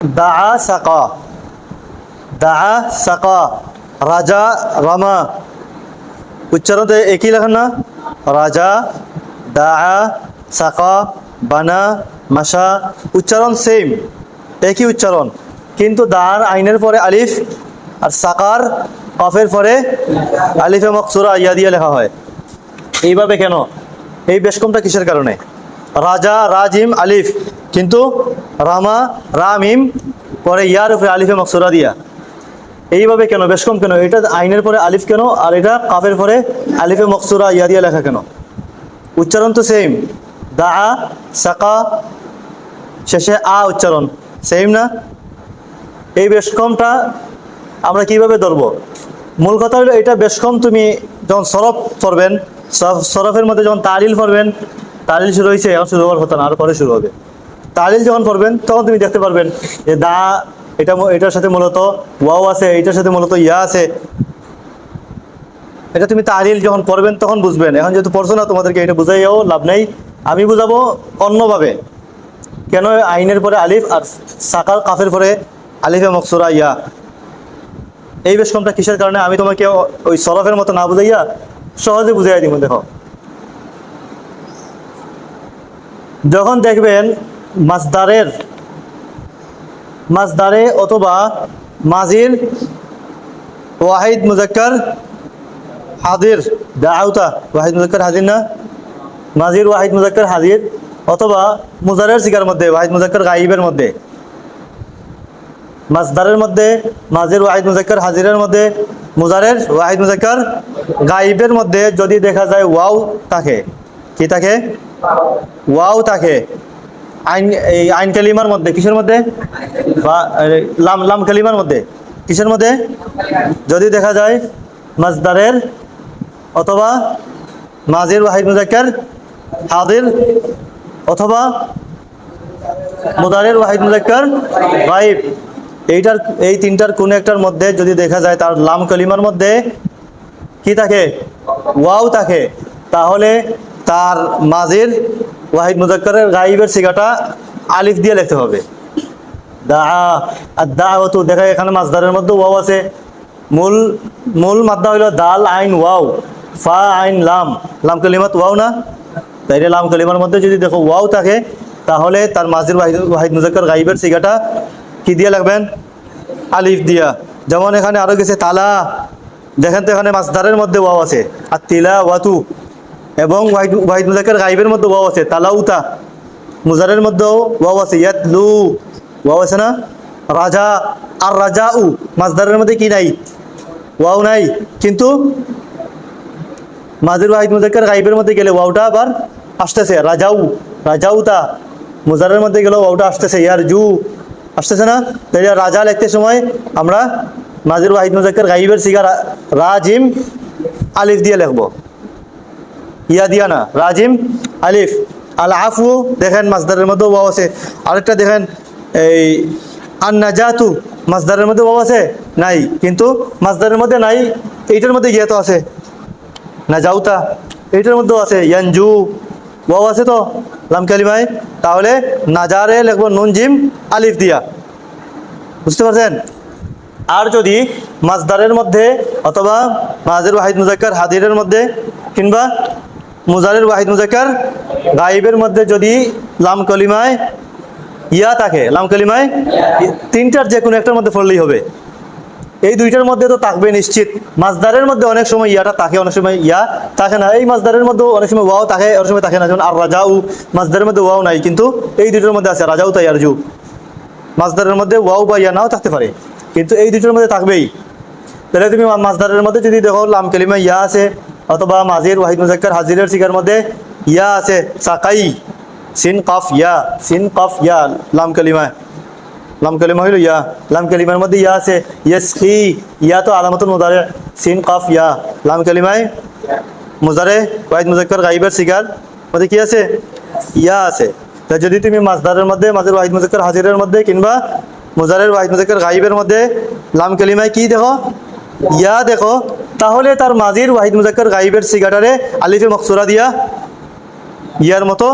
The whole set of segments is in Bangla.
দা সাকা দা সাকা রাজা, রামা। উচ্চারণ একই লেখেন না? রাজা দা সাকা বানা, মাসা। উচ্চারণ সেম একই উচ্চারণ। কিন্তু দার আইনের পরে আলিফ আর সাকার কফের পরে আলিফে মকসুরা ইয়া দিয়ে লেখা হয়। এইভাবে কেন? এই বেশকমটা কিসের কারণে? রাজা, রাজিম, আলিফ। কিন্তু রামা, রামিম, পরে ইয়ার উপরে আলিফে মকসুরা দিয়া। এইভাবে কেন? বেশকম কেন? এটা আইনের পরে আলিফ কেন? আর এটা কাফের পরে আলিফে মকসুরা ইয়া দিয়া লেখা কেন? উচ্চারণ তো সেম দা আ সাকা, শেষে আ উচ্চারণ। সেম না? এই বেশকমটা আমরা কীভাবে ধরবো? মূল কথা হলো এটা বেশকম তুমি যখন সরফ পড়বেন, সরফ- সরফের মধ্যে যখন তালিল পড়বেন, তালিল শুরু হয়েছে এখন শুরু হওয়ার কথা না, আর পরে শুরু হবে। তালিল যখন পড়বেন, তখন তুমি দেখতে পারবেন যে দা এটা এটার সাথে মূলত ওয়াও আছে, এটার সাথে মূলত ইয়া আছে। এটা তুমি তালিল যখন পড়বেন, তখন বুঝবেন। এখন যেহেতু পড়ছো না, তোমাদেরকে এটা বুঝাইও লাভ নেই। আমি বুঝাবো অন্যভাবে। কেন আইনের পরে আলিফ আর সাকার কাফের পরে আলিফে মকসুরা ইয়া? এই বেশকমটা কিসের কারণে? আমি তোমাকে ওই সরফের মতো না বুঝাইয়া সহজে বুঝাইয়া দিব, দেখো। যখন দেখবেন মাসদারের মাসদারে অথবা মাজির ওয়াহিদ মুজাক্কার হাজির দাউতা ওয়াহিদ মুজাক্কার হাজির না? মাজির, ওয়াহিদ মুজাক্কার হাজির অথবা মুজারের সিগার মধ্যে, ওয়াহিদ মুজাক্কার গাইবের মধ্যে। মাসদারের মধ্যে, মাজির, ওয়াহিদ মুজাক্কার হাজিরের মধ্যে, মুজারের, ওয়াহিদ মুজাক্কার গাইবের মধ্যে যদি দেখা যায় ওয়াও থাকে, কি থাকে? ওয়াও থাকে। আইন, এই আইন কালিমার মধ্যে, কিসের মধ্যে? বা লাম লাম কালিমার মধ্যে। কিসের মধ্যে? যদি দেখা যায় মাসদারের অথবা মাজির ওয়াহিদ মুজাক্কার হাজির অথবা মুদারের ওয়াহিদ মুজাক্কার গাইব এইটার, এই তিনটার কোন একটার মধ্যে যদি দেখা যায় তার লাম কলিমার মধ্যে কি থাকে? ওয়াও থাকে। তাহলে তার মাজির ওয়াহিদ মুজাক্কারের গাইবের সিগাটা আলিফ দিয়ে লিখতে হবে। দা আর দা তো দেখা এখানে মাসদারের মধ্যে ওয়াও আছে। মূল মূল মাদ্দা হইল দাল আইন ওয়াও, ফা আইন লাম। লাম কলিমাত ওয়াও না? তাইলে লাম কলিমার মধ্যে যদি দেখো ওয়াও থাকে, তাহলে তার মাজির ওয়াহিদ মুজাক্কর গাইবের সিগাটা কি দিয়ে লাগবেন? আলিফ দিয়া। যেমন এখানে আরও গেছে, তালা। দেখেন তো এখানে মাসদারের মধ্যে ওয়াও আছে। আর তিলা ওয়াতু এবং ওয়াহিদ ওয়াহিদ মুজাক্কর গাইবের মধ্যে ওয়াও আছে, তালাউতা। মুজারের মধ্যেও ওয়াও আছে ইয়াত লু ওয়াও আছে না? রাজা, আর রাজা উ মাসদারের মধ্যে কি নাই? ওয়াও নাই। কিন্তু মাজির ওয়াহিদ মুজাক্কার গাইবের মধ্যে গেলে ওয়াওটা আবার আসতেছে, রাজাউ, রাজাউতা। মুজারের মধ্যে গেলে ওয়াওটা আসতেছে ইয়ার জু আসতেছে না? তাই রাজা লিখতে সময় আমরা মাজির ওয়াহিদ মুজাক্কার গাইবের সিগা রাজিম আলিফ দিয়ে লিখব। ইয়া দিয়া না। রাজিম, আলিফ আল আফু দেখেন মাসদারের মধ্যে ওয়াও আছে। আরেকটা দেখেন, এই আন নাজাতু মাসদারের মধ্যে ওয়াও আছে? নাই। কিন্তু মাসদারের মধ্যে নাই, এইটার মধ্যে গিয়া তো আছে। না যাউতা এইটার মধ্যেও আছে। ইয়ানজু, ওয়াও আছে তো? লাম কালিমায় তাহলে নাজারে লিখব নুন, জিম, আলিফ দিয়া। বুঝতে পারছেন? আর যদি মাজদারের মধ্যে অথবা মাজের ওয়াহিদ মুজাক্কার হাদিরের মধ্যে কিংবা মুজারের ওয়াহিদ মুজাক্কার গাইবের মধ্যে যদি লাম কলিমায় ইয়া থাকে, লাম কলিমায় তিনটার যে কোনো একটার মধ্যে পড়লেই হবে। এই দুইটার মধ্যে তো থাকবে নিশ্চিত। মাজদারের মধ্যে অনেক সময় ইয়াটা থাকে, অনেক সময় ইয়া থাকে না। এই মাজদারের মধ্যে অনেক সময় ওয়াও থাকে, অনেক সময় থাকে না। যেমন আর রাজাউ মাজদারের মধ্যে ওয়াও নাই, কিন্তু এই দুইটার মধ্যে আছে রাজাউ তাই আর আরজু। মাজদারের মধ্যে ওয়াও বা ইয়া নাও থাকতে পারে, কিন্তু এই দুটোর মধ্যে থাকবেই। তাহলে তুমি মা- মাজদারের মধ্যে যদি দেখো লাম কালিমা ইয়া আছে অথবা মাজির ওয়াহিদ মুজাক্কার হাজিরের শিকার মধ্যে ইয়া আছে, সাকাই সিন কফ ইয়া সিন কফ ইয়া, লাম কালিমা লাম কালিমা হইল ইয়া, লাম কালিমার মধ্যে ইয়া আছে ইয়াসকি ইয়া তো আলামতুল মুদারে সিন কফ ইয়া, লাম কালিমায় মুজারে ওয়াহিদ মুজাক্কার গাইবের শিকার মধ্যে কি আছে? ইয়া আছে। তা যদি তুমি মাজদারের মধ্যে মাঝের ওয়াহিদ মুজাক্কার হাজিরের মধ্যে কিংবা মুজারের ওয়াহিদ মুজাক্কার গাইবের মধ্যে লাম কালিমায় কি দেখো? ইয়া দেখো। তাহলে তার মাজির ওয়াহিদ মুজাক্কার গাইবের সিগাটারে আলিফে মকসুরা দিয়া ইয়ার মতো,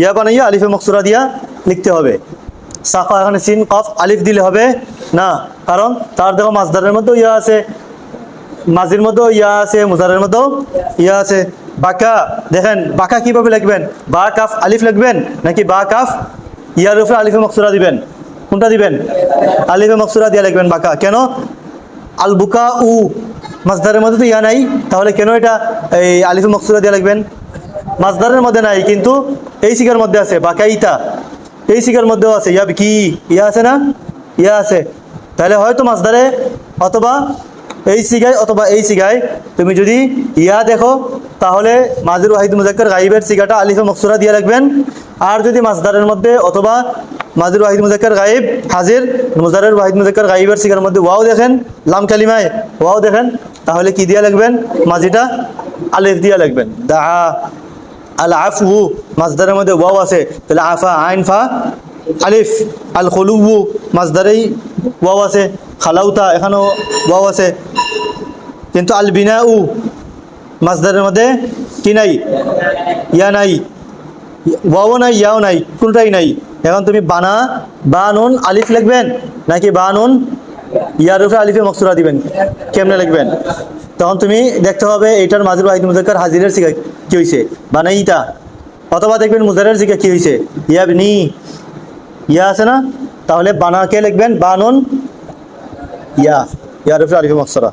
ইয়া বানাইয়া আলিফে মকসুরা দিয়া লিখতে হবে। সাফা এখানে সিন কফ, আলিফ দিলে হবে। না, কারণ তার দেখো মাছদারের মধ্যেও ইয়া আছে মাঝির মধ্যেও ইয়া আছে, মুজারের মধ্যেও ইয়া আছে। বাঁকা, দেখেন, বাঁকা কীভাবে লিখবেন? বা, কাফ, আলিফ লিখবেন? নাকি বা, কাফ? ইয়ার উপরে আলিফে মকসুরা দিবেন। কোনটা দিবেন? আলিফে মকসুরা দিয়ে লিখবেন বাঁকা। কেন? আল বুকা উ মাছদারের মধ্যে তো ইয়া নাই, তাহলে কেন এটা এই আলিফে মকসুরা দিয়ে লিখবেন? মাছদারের মধ্যে নাই, কিন্তু এই শিকার মধ্যে আছে বাঁকা ইতা এই শিকার মধ্যেও আছে ইয়া কি? ইয়া আছে না? ইয়া আছে। তাহলে হয়তো মাছদারে অথবা এই সিগায় অথবা এই সিগায় তুমি যদি ইয়া দেখো, তাহলে মাজির ওয়াহিদ মুজাক্কর গাইবের সিগাটা আলিফে মকসুরা দিয়ে রাখবেন আর যদি মাছদারের মধ্যে অথবা মাজির ওয়াহিদ মুজাক্কর গাইব হাজির মুজারের ওয়াহিদ মুজাক্কর গাইবের সিগার মধ্যে ওয়াও দেখেন, লাম কালিমায় ওয়াও দেখেন, তাহলে কি দিয়ে লাগবেন মাঝিটা আলিফ দিয়ে লাগবেন দা আল আফু মাছদারের মধ্যে ওয়াও আছে, তাহলে আফা, আইন ফা, আলিফ। আল খলুবু মাছদারেই ওয়াও আছে, খালাউতা, এখানেও ওয়াও আছে। কিন্তু আল বিনা উ মাছদারের মধ্যে কি নাই? ইয়া নাই। ওয়াও নাই, ইয়াও নাই, কোনটাই নাই? এখন তুমি বানা, বা নুন, আলিফ লিখবেন? নাকি বা নুন? ইয়ার উপরে আলিফে মকসুরা দিবেন। কেমনে লিখবেন? তখন তুমি দেখতে হবে এইটার মাঝের ওয়াহিদ মুজাক্কার হাজিরের শিখা কি হয়েছে বানাইতা। অথবা দেখবেন মুজারের শিখা কি হয়েছে ইয়াবনি ইয়া আছে না? তাহলে বানাকে লিখবেন বানুন ইয়া। ইয়ার উপরে আলিফে মকসুরা।